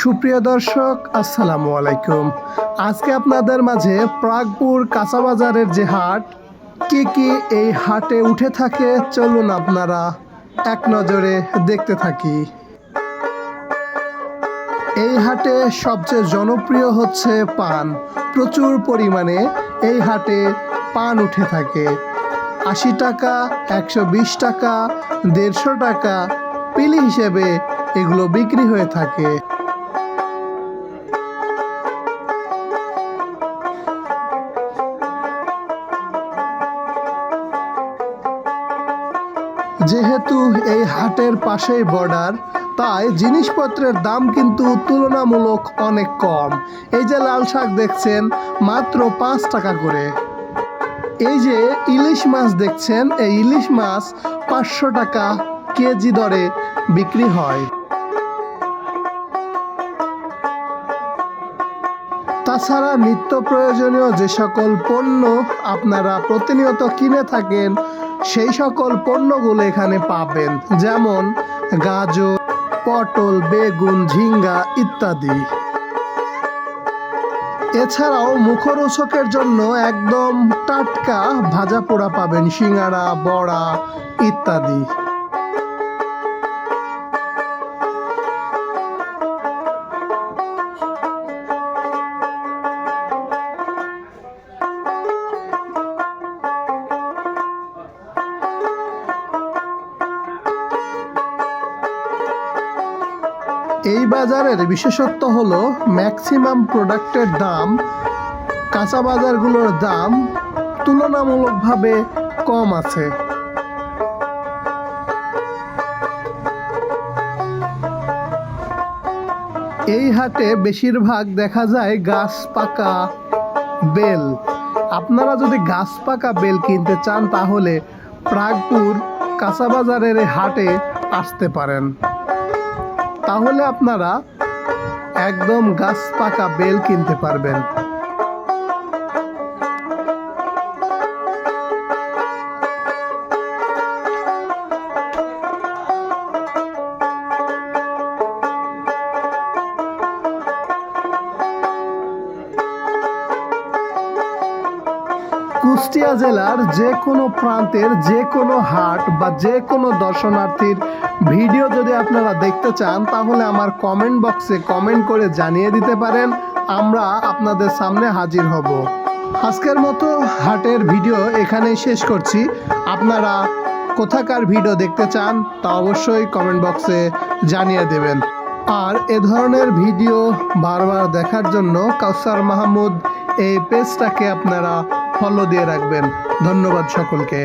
সুপ্রিয় দর্শক, আসসালামু আলাইকুম। আজকে আপনাদের মাঝে প্রাগপুর কাঁচাবাজারের যে হাট, কি কি এই হাটে উঠে থাকে, চলুন আপনারা এক নজরে দেখতে থাকি। এই হাটে সবচেয়ে জনপ্রিয় হচ্ছে পান। প্রচুর পরিমাণে এই হাটে পান উঠে থাকে। আশি টাকা, একশো বিশ টাকা, দেড়শো টাকা, পিলি হিসেবে এগুলো বিক্রি হয়ে থাকে। যেহেতু এই হাটের পাশেই বর্ডার তাই জিনিসপত্রের দাম কিন্তু তুলনামূলক অনেক কম। এই যে লাল শাক দেখছেন, মাত্র পাঁচ টাকা করে। এই যে ইলিশ মাছ দেখছেন, এই ইলিশ মাছ পাঁচশো টাকা কেজি দরে বিক্রি হয়। তাছাড়া নিত্য প্রয়োজনীয় যে সকল পণ্য আপনারা প্রতিনিয়ত কিনে থাকেন সেই সকল পণ্যগুলো এখানে পাবেন, যেমন গাজর, পটল, বেগুন, ঝিঙ্গা ইত্যাদি। এছাড়াও মুখরোচকের জন্য একদম টাটকা ভাজা পোড়া পাবেন সিঙ্গারা বড়া ইত্যাদি। এই বাজারের বিশেষত্ব হলো ম্যাক্সিমাম প্রোডাক্টের দাম, কাঁচা বাজারগুলোর দাম তুলনামূলকভাবে কম আছে। এই হাটে বেশিরভাগ দেখা যায় গাছ পাকা বেল। আপনারা যদি গাছ পাকা বেল কিনতে চান, তাহলে প্রাগপুর কাঁচা বাজারের হাটে আসতে পারেন। তাহলে আপনারা একদম গাছ পাকা বেল কিনতে পারবেন। কুষ্টিয়া জেলার যে কোনো প্রান্তের যে কোনো হাট বা যে কোনো দর্শনার্থীর ভিডিও যদি আপনারা দেখতে চান, তাহলে আমার কমেন্ট বক্সে কমেন্ট করে জানিয়ে দিতে পারেন। আমরা আপনাদের সামনে হাজির হব। আজকের মতো হাটের ভিডিও এখানেই শেষ করছি। আপনারা কোথাকার ভিডিও দেখতে চান, তা অবশ্যই কমেন্ট বক্সে জানিয়ে দেবেন। আর এ ধরনের ভিডিও বারবার দেখার জন্য কাউসার মাহমুদ এই পেজটাকে আপনারা ফলো দিয়ে রাখবেন। ধন্যবাদ সকলকে।